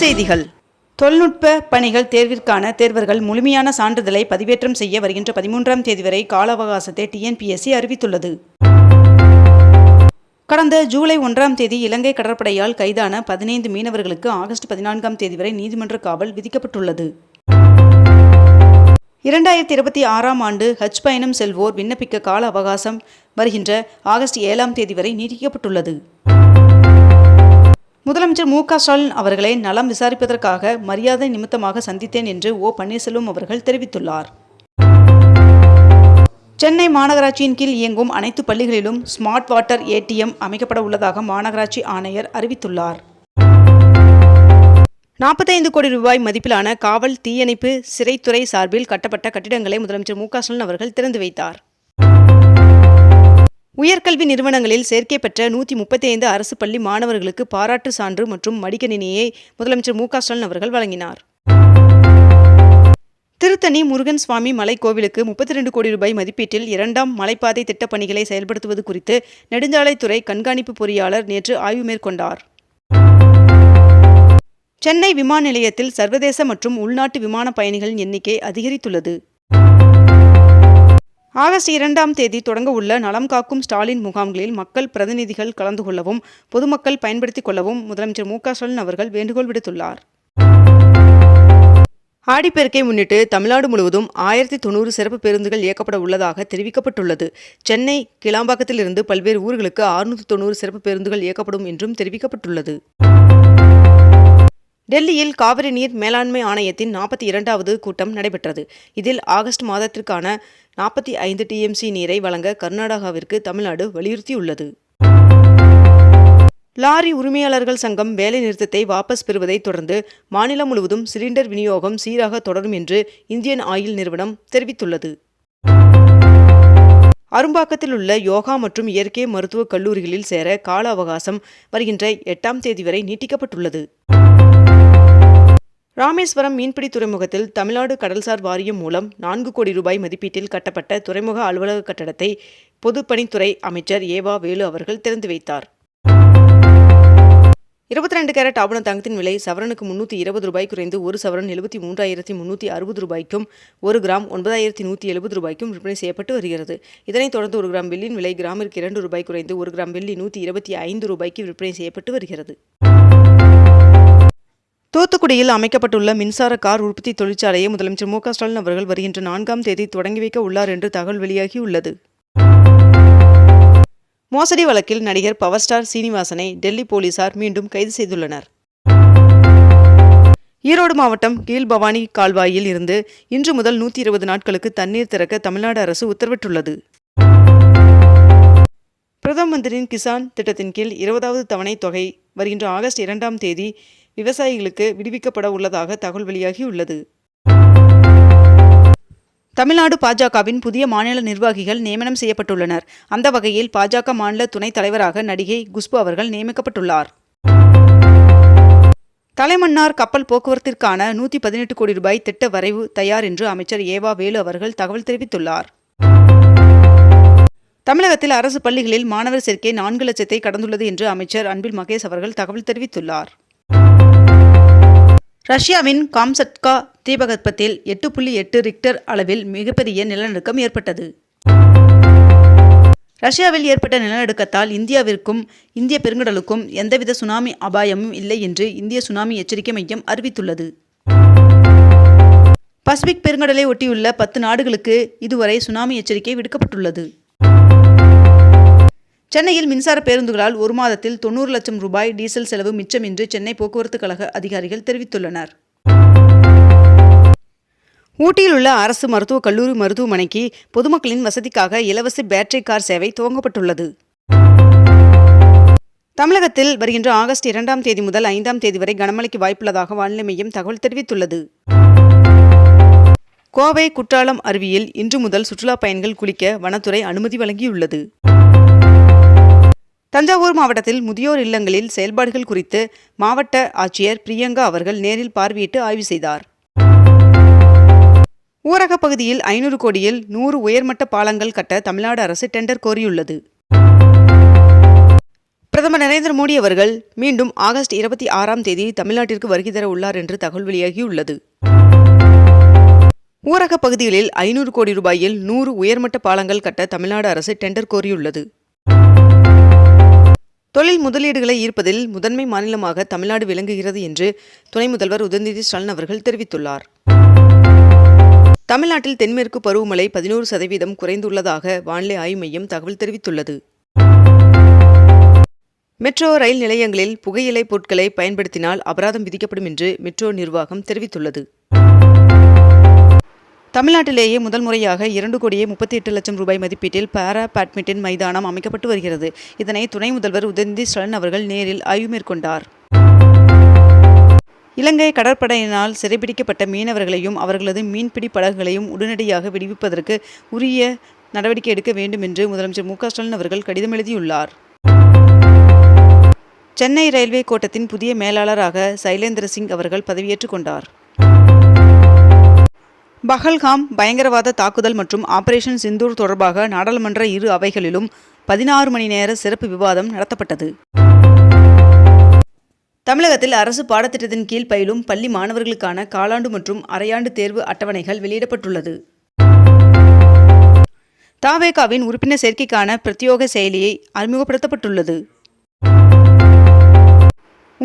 செய்திகள். தொழில்நுட்ப பணிகள் தேர்விற்கான தேர்வர்கள் முழுமையான சான்றிதழை பதிவேற்றம் செய்ய வருகின்ற பதிமூன்றாம் தேதி வரை கால அவகாசத்தை டிஎன்பிஎஸ்சி அறிவித்துள்ளது. கடந்த ஜூலை ஒன்றாம் தேதி இலங்கை கடற்படையால் கைதான பதினைந்து மீனவர்களுக்கு ஆகஸ்ட் பதினான்காம் தேதி வரை நீதிமன்ற காவல் விதிக்கப்பட்டுள்ளது. இரண்டாயிரத்தி இருபத்தி ஆறாம் ஆண்டு ஹஜ் பயணம் செல்வோர் விண்ணப்பிக்க கால அவகாசம் வருகின்ற ஆகஸ்ட் ஏழாம் தேதி வரை நீட்டிக்கப்பட்டுள்ளது. முதலமைச்சர் மு க ஸ்டாலின் அவர்களை நலம் விசாரிப்பதற்காக மரியாதை நிமித்தமாக சந்தித்தேன் என்று ஓ பன்னீர்செல்வம் அவர்கள் தெரிவித்துள்ளார். சென்னை மாநகராட்சியின் கீழ் இயங்கும் அனைத்து பள்ளிகளிலும் ஸ்மார்ட் வாட்டர் ஏடிஎம் அமைக்கப்பட உள்ளதாக மாநகராட்சி ஆணையர் அறிவித்துள்ளார். நாற்பத்தைந்து கோடி ரூபாய் மதிப்பிலான காவல் தீயணைப்பு சிறைத்துறை சார்பில் கட்டப்பட்ட கட்டிடங்களை முதலமைச்சர் மு க ஸ்டாலின் அவர்கள் திறந்து வைத்தார். உயர்கல்வி நிறுவனங்களில் சேர்க்கை பெற்ற நூற்றி முப்பத்தி ஐந்து அரசு பள்ளி மாணவர்களுக்கு பாராட்டு சான்று மற்றும் மடிக்கணினியை முதலமைச்சர் மு ஸ்டாலின் அவர்கள் வழங்கினார். திருத்தணி முருகன் சுவாமி மலைக்கோவிலுக்கு முப்பத்தி ரெண்டு கோடி ரூபாய் மதிப்பீட்டில் இரண்டாம் மலைப்பாதை திட்டப் பணிகளை செயல்படுத்துவது குறித்து நெடுஞ்சாலைத்துறை கண்காணிப்பு பொறியாளர் நேற்று ஆய்வு மேற்கொண்டார். சென்னை விமான நிலையத்தில் சர்வதேச மற்றும் உள்நாட்டு விமான பயணிகளின் எண்ணிக்கை அதிகரித்துள்ளது. ஆகஸ்ட் இரண்டாம் தேதி தொடங்க உள்ள நலம் காக்கும் ஸ்டாலின் முகாம்களில் மக்கள் பிரதிநிதிகள் கலந்து கொள்ளவும் பொதுமக்கள் பயன்படுத்திக் கொள்ளவும் முதலமைச்சர் மு ஸ்டாலின் அவர்கள் வேண்டுகோள் விடுத்துள்ளார். ஆடிப்பெருக்கை முன்னிட்டு தமிழ்நாடு முழுவதும் ஆயிரத்தி தொண்ணூறு சிறப்பு பேருந்துகள் இயக்கப்பட உள்ளதாக தெரிவிக்கப்பட்டுள்ளது. சென்னை கிளாம்பாக்கத்திலிருந்து பல்வேறு ஊர்களுக்கு அறுநூற்றி தொண்ணூறு சிறப்பு பேருந்துகள் இயக்கப்படும் என்றும் தெரிவிக்கப்பட்டுள்ளது. டெல்லியில் காவிரி நீர் மேலாண்மை ஆணையத்தின் நாற்பத்தி இரண்டாவது கூட்டம் நடைபெற்றது. இதில் ஆகஸ்ட் மாதத்திற்கான நாற்பத்தி ஐந்து டிஎம்சி நீரை வழங்க கர்நாடகாவிற்கு தமிழ்நாடு வலியுறுத்தியுள்ளது. லாரி உரிமையாளர்கள் சங்கம் வேலை நிறுத்தத்தை வாபஸ் பெறுவதைத் தொடர்ந்து மாநிலம் முழுவதும் சிலிண்டர் விநியோகம் சீராக தொடரும் என்று இந்தியன் ஆயில் நிறுவனம் தெரிவித்துள்ளது. அரும்பாக்கத்தில் உள்ள யோகா மற்றும் இயற்கை மருத்துவக் கல்லூரிகளில் சேர கால அவகாசம் வருகின்ற எட்டாம் தேதி வரை நீட்டிக்கப்பட்டுள்ளது. ராமேஸ்வரம் மீன்பிடி துறைமுகத்தில் தமிழ்நாடு கடல்சார் வாரியம் மூலம் நான்கு கோடி ரூபாய் மதிப்பீட்டில் கட்டப்பட்ட துறைமுக அலுவலக கட்டடத்தை பொதுப்பணித்துறை அமைச்சர் ஏவா வேலு அவர்கள் திறந்து வைத்தார். இருபத்தி ரெண்டு கேரட் ஆபண தங்கத்தின் விலை சவரனுக்கு முன்னூற்றி இருபது ரூபாய் குறைந்து ஒரு சவரன் எழுபத்தி மூன்றாயிரத்தி முன்னூற்றி அறுபது ரூபாய்க்கும் ஒரு கிராம் ஒன்பதாயிரத்தி நூற்றி எழுபது ரூபாய்க்கும் விற்பனை செய்யப்பட்டு வருகிறது. இதனைத் தொடர்ந்து ஒரு கிராம் வெள்ளியின் விலை கிராமிற்கு இரண்டு ரூபாய் குறைந்து ஒரு கிராம் வெள்ளி நூற்றி இருபத்தி ஐந்து ரூபாய்க்கு விற்பனை செய்யப்பட்டு வருகிறது. தூத்துக்குடியில் அமைக்கப்பட்டுள்ள மின்சார கார் உற்பத்தி தொழிற்சாலையை முதலமைச்சர் மு ஸ்டாலின் அவர்கள் வருகின்ற நான்காம் தேதி தொடங்கி வைக்க உள்ளார் என்று தகவல் வெளியாகியுள்ளது மோசடி வழக்கில் நடிகர் பவர் ஸ்டார் சீனிவாசனை டெல்லி போலீசார் மீண்டும் கைது செய்துள்ளனர். ஈரோடு மாவட்டம் கீழ்பவானி கால்வாயில் இருந்து இன்று முதல் நூற்றி இருபது நாட்களுக்கு தண்ணீர் திறக்க தமிழ்நாடு அரசு உத்தரவிட்டுள்ளது. பிரதம மந்திரியின் கிசான் திட்டத்தின் கீழ் இருபதாவது தவணை தொகை வருகின்ற ஆகஸ்ட் இரண்டாம் தேதி விவசாயிகளுக்கு விடுவிக்கப்பட உள்ளதாக தகவல் வெளியாகியுள்ளது. தமிழ்நாடு பாஜகவின் புதிய மாநில நிர்வாகிகள் நியமனம் செய்யப்பட்டுள்ளனர். அந்த வகையில் பாஜக மாநில துணைத் தலைவராக நடிகை குஷ்பு அவர்கள் நியமிக்கப்பட்டுள்ளார். தலைமன்னார் கப்பல் போக்குவரத்திற்கான நூற்றி பதினெட்டு கோடி ரூபாய் திட்ட வரைவு தயார் என்று அமைச்சர் ஏவா வேலு அவர்கள் தகவல் தெரிவித்துள்ளார். தமிழகத்தில் அரசு பள்ளிகளில் மாணவர் சேர்க்கை நான்கு லட்சத்தை கடந்துள்ளது என்று அமைச்சர் அன்பில் மகேஷ் அவர்கள் தகவல் தெரிவித்துள்ளார். ரஷ்யாவின் காம்சட்கா தீபகற்பத்தில் எட்டு புள்ளி எட்டு ரிக்டர் அளவில் மிகப்பெரிய நிலநடுக்கம் ஏற்பட்டது. ரஷ்யாவில் ஏற்பட்ட நிலநடுக்கத்தால் இந்தியாவிற்கும் இந்திய பெருங்கடலுக்கும் எந்தவித சுனாமி அபாயமும் இல்லை என்று இந்திய சுனாமி எச்சரிக்கை மையம் அறிவித்துள்ளது. பசிபிக் பெருங்கடலை ஒட்டியுள்ள பத்து நாடுகளுக்கு இதுவரை சுனாமி எச்சரிக்கை விடுக்கப்பட்டுள்ளது. சென்னையில் மின்சார பேருந்துகளால் ஒரு மாதத்தில் தொண்ணூறு லட்சம் ரூபாய் டீசல் செலவு மிச்சம் என்று சென்னை போக்குவரத்து கழக அதிகாரிகள் தெரிவித்துள்ளனர். ஊட்டியில் உள்ள அரசு மருத்துவக் கல்லூரி மருத்துவமனைக்கு பொதுமக்களின் வசதிக்காக இலவச பேட்டரி கார் சேவை துவங்கப்பட்டுள்ளது. தமிழகத்தில் வருகின்ற ஆகஸ்ட் இரண்டாம் தேதி முதல் ஐந்தாம் தேதி வரை கனமழைக்கு வாய்ப்புள்ளதாக வானிலை மையம் தகவல் தெரிவித்துள்ளது. கோவை குற்றாலம் அருவியில் இன்று முதல் சுற்றுலா பயணிகள் குளிக்க வனத்துறை அனுமதி வழங்கியுள்ளது. தஞ்சாவூர் மாவட்டத்தில் முதியோர் இல்லங்களில் செயல்பாடுகள் குறித்து மாவட்ட ஆட்சியர் பிரியங்கா அவர்கள் நேரில் பார்வையிட்டு ஆய்வு செய்தார். ஊரகப் பகுதியில் ஐநூறு கோடியில் நூறு உயர்மட்ட பாலங்கள் கட்ட தமிழ்நாடு அரசு டெண்டர் கோரியுள்ளது. பிரதமர் நரேந்திர மோடி அவர்கள் மீண்டும் ஆகஸ்ட் இருபத்தி ஆறாம் தேதி தமிழ்நாட்டிற்கு வருகை தர உள்ளார் என்று தகவல் வெளியாகியுள்ளது. ஊரக பகுதிகளில் ஐநூறு கோடி ரூபாயில் நூறு உயர்மட்ட பாலங்கள் கட்ட தமிழ்நாடு அரசு டெண்டர் கோரியுள்ளது. தொழில் முதலீடுகளை ஈர்ப்பதில் முதன்மை மாநிலமாக தமிழ்நாடு விளங்குகிறது என்று துணை முதல்வர் உதயநிதி ஸ்டாலின் அவர்கள் தெரிவித்துள்ளார். தமிழ்நாட்டில் தென்மேற்கு பருவமழை பதினோரு சதவீதம் குறைந்துள்ளதாக வானிலை ஆய்வு மையம் தகவல் தெரிவித்துள்ளது. மெட்ரோ ரயில் நிலையங்களில் புகையிலை பொருட்களை பயன்படுத்தினால் அபராதம் விதிக்கப்படும் என்று மெட்ரோ நிர்வாகம் தெரிவித்துள்ளது. தமிழ்நாட்டிலேயே முதல் முறையாக இரண்டு கோடியே முப்பத்தி எட்டு லட்சம் ரூபாய் மதிப்பீட்டில் பாரா பேட்மிண்டன் மைதானம் அமைக்கப்பட்டு வருகிறது. இதனை துணை முதல்வர் உதயநிதி ஸ்டாலின் அவர்கள் நேரில் ஆய்வு மேற்கொண்டார். இலங்கை கடற்படையினால் சிறைபிடிக்கப்பட்ட மீனவர்களையும் அவர்களது மீன்பிடி படகுகளையும் உடனடியாக விடுவிப்பதற்கு உரிய நடவடிக்கை எடுக்க வேண்டும் என்று முதலமைச்சர் மு ஸ்டாலின் அவர்கள் கடிதம் எழுதியுள்ளார். சென்னை ரயில்வே கோட்டத்தின் புதிய மேலாளராக சைலேந்திர சிங் அவர்கள் பதவியேற்றுக் கொண்டார். பஹல்காம் பயங்கரவாத தாக்குதல் மற்றும் ஆபரேஷன் சிந்தூர் தொடர்பாக நாடாளுமன்ற இரு அவைகளிலும் பதினாறு மணி நேர சிறப்பு விவாதம் நடத்தப்பட்டது. தமிழகத்தில் அரசு பாடத்திட்டத்தின் கீழ் பயிலும் பள்ளி மாணவர்களுக்கான காலாண்டு மற்றும் அரையாண்டு தேர்வு அட்டவணைகள் வெளியிடப்பட்டுள்ளது. தாவேகாவின் உறுப்பினர் சேர்க்கைக்கான பிரத்யோக செயலியை அறிமுகப்படுத்தப்பட்டுள்ளது.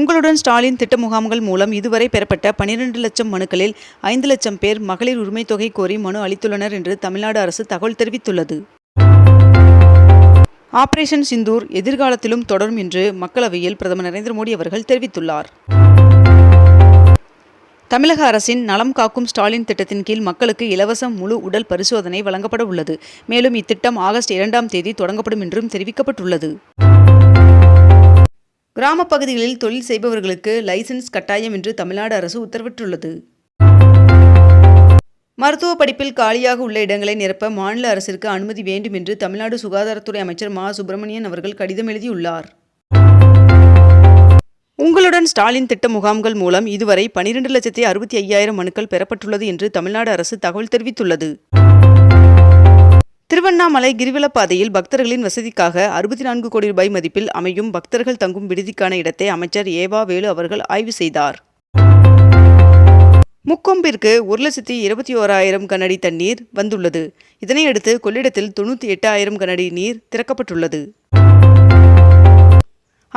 உங்களுடன் ஸ்டாலின் திட்ட முகாம்கள் மூலம் இதுவரை பெறப்பட்ட பனிரெண்டு லட்சம் மனுக்களில் ஐந்து லட்சம் பேர் மகளிர் உரிமை தொகை கோரி மனு அளித்துள்ளனர் என்று தமிழ்நாடு அரசு தகவல் தெரிவித்துள்ளது. ஆபரேஷன் சிந்தூர் எதிர்காலத்திலும் தொடரும் என்று மக்களவையில் பிரதமர் நரேந்திர மோடி அவர்கள் தெரிவித்துள்ளார். தமிழக அரசின் நலம் காக்கும் ஸ்டாலின் திட்டத்தின் கீழ் மக்களுக்கு இலவச முழு உடல் பரிசோதனை வழங்கப்பட உள்ளது. மேலும் இத்திட்டம் ஆகஸ்ட் இரண்டாம் தேதி தொடங்கப்படும் என்றும் தெரிவிக்கப்பட்டுள்ளது. கிராம பகுதிகளில் தொழில் செய்பவர்களுக்கு லைசென்ஸ் கட்டாயம் என்று தமிழ்நாடு அரசு உத்தரவிட்டுள்ளது. மருத்துவ படிப்பில் காலியாக உள்ள இடங்களை நிரப்ப மாநில அரசிற்கு அனுமதி வேண்டும் என்று தமிழ்நாடு சுகாதாரத்துறை அமைச்சர் மா. சுப்பிரமணியன் அவர்கள் கடிதம் எழுதியுள்ளார். உங்களுடன் ஸ்டாலின் திட்ட முகாம்கள் மூலம் இதுவரை பனிரெண்டு லட்சத்தி அறுபத்தி ஐயாயிரம் மனுக்கள் பெறப்பட்டுள்ளது என்று தமிழ்நாடு அரசு தகவல் தெரிவித்துள்ளது. திருவண்ணாமலை கிரிவலப்பாதையில் பக்தர்களின் வசதிக்காக அறுபத்தி நான்கு கோடி ரூபாய் மதிப்பில் அமையும் பக்தர்கள் தங்கும் விடுதிக்கான இடத்தை அமைச்சர் ஏவா வேலு அவர்கள் ஆய்வு செய்தார். முக்கொம்பிற்கு ஒரு லட்சத்தி இருபத்தி ஓராயிரம் கனடி தண்ணீர் வந்துள்ளது. இதனையடுத்து கொள்ளிடத்தில் தொண்ணூற்றி எட்டாயிரம் கனடி நீர் திறக்கப்பட்டுள்ளது.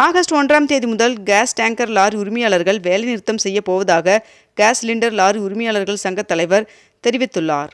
ஆகஸ்ட் ஒன்றாம் தேதி முதல் கேஸ் டேங்கர் லாரி உரிமையாளர்கள் வேலைநிறுத்தம் செய்ய போவதாக கேஸ் சிலிண்டர் லாரி உரிமையாளர்கள் சங்க தலைவர் தெரிவித்துள்ளார்.